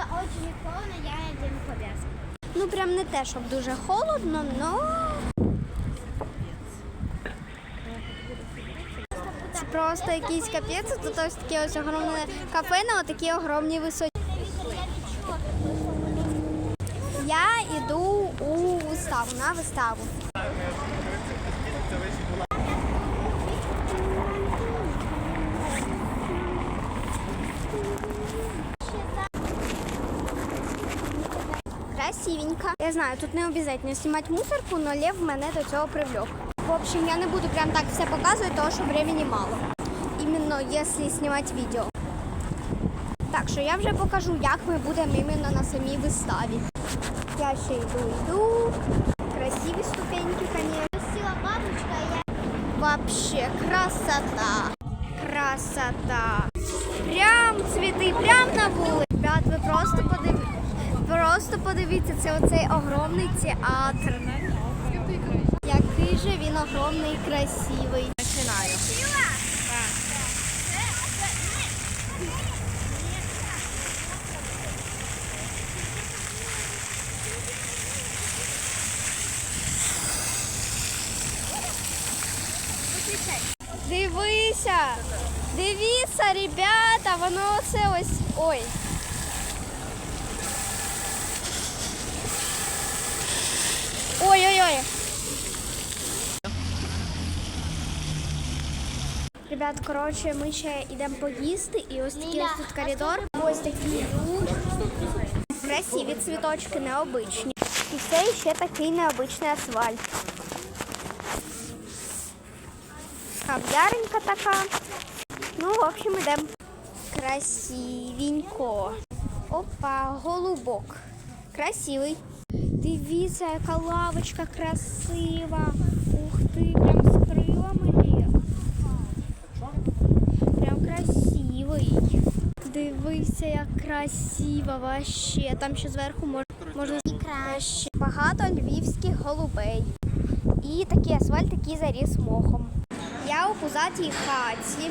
очень холодно, я надену повязку. Ну прям не те, щоб дуже холодно, но. Це просто якийсь капець. Тут ось таке ось огромне кафе на отакій огромній висоті. Я йду у виставу на виставу. Красивенько. Я знаю, тут не обов'язково знімати мусорку, но Лев мене до цього привлек. В общем, я не буду прям так все показувати, тому що времени мало. Іменно якщо знімати відео. Так що я вже покажу, як ми будемо іменно на самій виставі. Я ще йду, йду. Красиві ступеньки, звісно. Красива бабочка, я Вообще красота. Красота. Прям цвіти, прям на вулиці. Ребят, ви просто подивіться. Просто подивіться, це оцей огромний театр. Який же він огромний і красивий. Починаю. Дивися! Дивіться, ребята, воно оце ось. Ой. Ой-ой-ой. Ребят, коротше, ми ще йдемо поїсти і ось такий ось тут коридор. Ось такі красиві цвіточки, необичні. І це ще такий необичний асфальт. Кав'яренька така. Ну, в общем, йдемо. Красивенько. Опа, голубок. Красивий. Дивіться, яка лавочка красива. Ух ти, прям з крилами є. Прям красивий. Дивися, як красиво вообще. Там ще зверху можна, можна і краще. Багато львівських голубей. І такий асфальт, який заріс мохом. Я у пузатій хаті.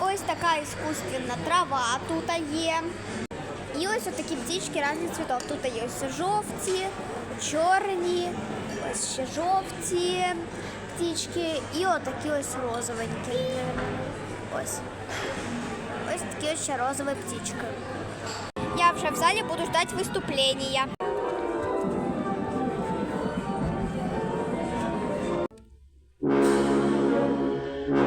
Ось така іскусственна трава тут є. І ось такі птічки різних цвітів. Тут є ось жовті, чорні, ось ще жовті птічки і отакі ось розовенькі. Ось. Ось такі ось ще розові птічки. Я вже в залі буду ждати виступлення.